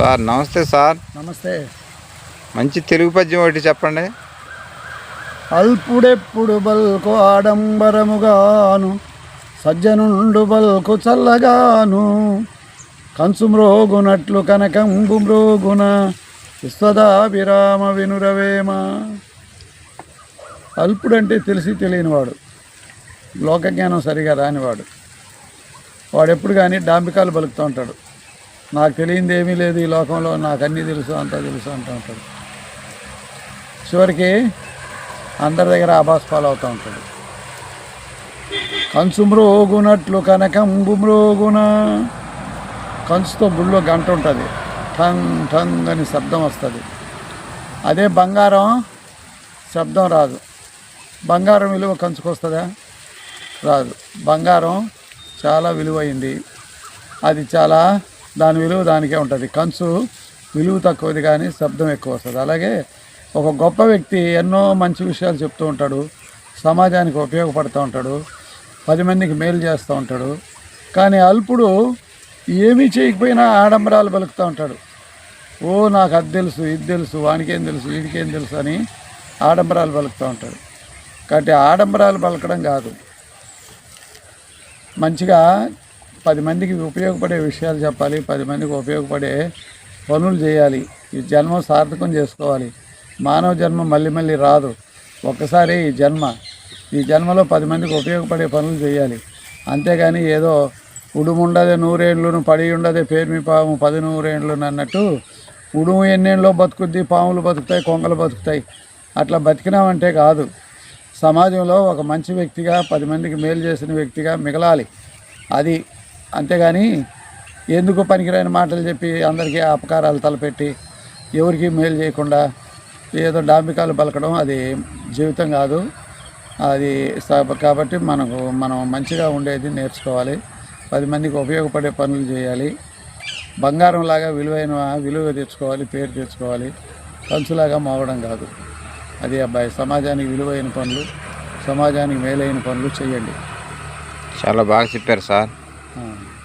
Sir నమస్తే sir. నమస్తే. మంచి తెలుగు పద్యం ఒకటి చెప్పండి. అల్పుడెప్పుడు బల్కు ఆడంబరముగాను సజ్జనుండు బల్కు చల్లగాను కంచు మ్రోగునట్లు కనకంబు మ్రోగున విశ్వదాభిరామ వినురవేమ. అల్పుడంటే తెలిసి తెలియనివాడు లోకజ్ఞానం సరిగా రానివాడు. వాడు ఎప్పుడు కానీ డాంబికాలు బలుకుతూ ఉంటాడు. నాకు తెలియంది ఏమీ లేదు ఈ లోకంలో నాకు అన్నీ తెలుసు అంతా తెలుసు అంటూ ఉంటాడు. చివరికి అందరి దగ్గర ఆభాస్ పాలు అవుతూ ఉంటాడు. కంచు మ్రోగునట్లు కనకంబు మ్రోగున. కంచుతో గుళ్ళో గంట ఉంటుంది. ఠంగ్ ఠంగ్ అని శబ్దం వస్తుంది. అదే బంగారం శబ్దం రాదు. బంగారం విలువ కంచుకు వస్తుందా రాదు. బంగారం చాలా విలువైంది. అది చాలా దాని విలువ దానికే ఉంటుంది. కంచు విలువ తక్కువది కానీ శబ్దం ఎక్కువ వస్తుంది. అలాగే ఒక గొప్ప వ్యక్తి ఎన్నో మంచి విషయాలు చెప్తూ ఉంటాడు. సమాజానికి ఉపయోగపడుతూ ఉంటాడు. పది మందికి మేలు చేస్తూ ఉంటాడు. కానీ అల్పుడు ఏమీ చేయకపోయినా ఆడంబరాలు పలుకుతూ ఉంటాడు. ఓ నాకు అది తెలుసు ఇది తెలుసు వానికేం తెలుసు వీడికేం తెలుసు అని ఆడంబరాలు పలుకుతూ ఉంటాడు. కాబట్టి ఆడంబరాలు పలకడం కాదు. మంచిగా పది మందికి ఉపయోగపడే విషయాలు చెప్పాలి పది మందికి ఉపయోగపడే పనులు చేయాలి. ఈ జన్మ సార్థకం చేసుకోవాలి. మానవ జన్మ మళ్ళీ మళ్ళీ రాదు. ఒక్కసారి ఈ జన్మ. ఈ జన్మలో పది మందికి ఉపయోగపడే పనులు చేయాలి. అంతేగాని ఏదో ఉడుము నూరేండ్లును పడి ఉండదే పేరుమి పాము పది నూరేండ్లును అన్నట్టు ఉడుము ఎన్నేళ్ళలో బతుకుద్ది పాములు బతుకుతాయి కొంగలు బతుకుతాయి. అట్లా బతికినామంటే కాదు. సమాజంలో ఒక మంచి వ్యక్తిగా పది మందికి మేలు చేసిన వ్యక్తిగా మిగలాలి. అది అంతేగాని ఎందుకు పనికిరాని మాటలు చెప్పి అందరికీ అపకారాలు తలపెట్టి ఎవరికి మేలు చేయకుండా ఏదో డాంబికాలు పలకడం అది జీవితం కాదు. అది కాబట్టి మనకు మనం మంచిగా ఉండేది నేర్చుకోవాలి. పది మందికి ఉపయోగపడే పనులు చేయాలి. బంగారంలాగా విలువైన విలువ తెచ్చుకోవాలి పేరు తెచ్చుకోవాలి. కంచులాగా మోగడం కాదు. అది అబ్బాయి సమాజానికి విలువైన పనులు సమాజానికి మేలైన పనులు చేయండి. చాలా బాగా చెప్పారు సార్. 嗯。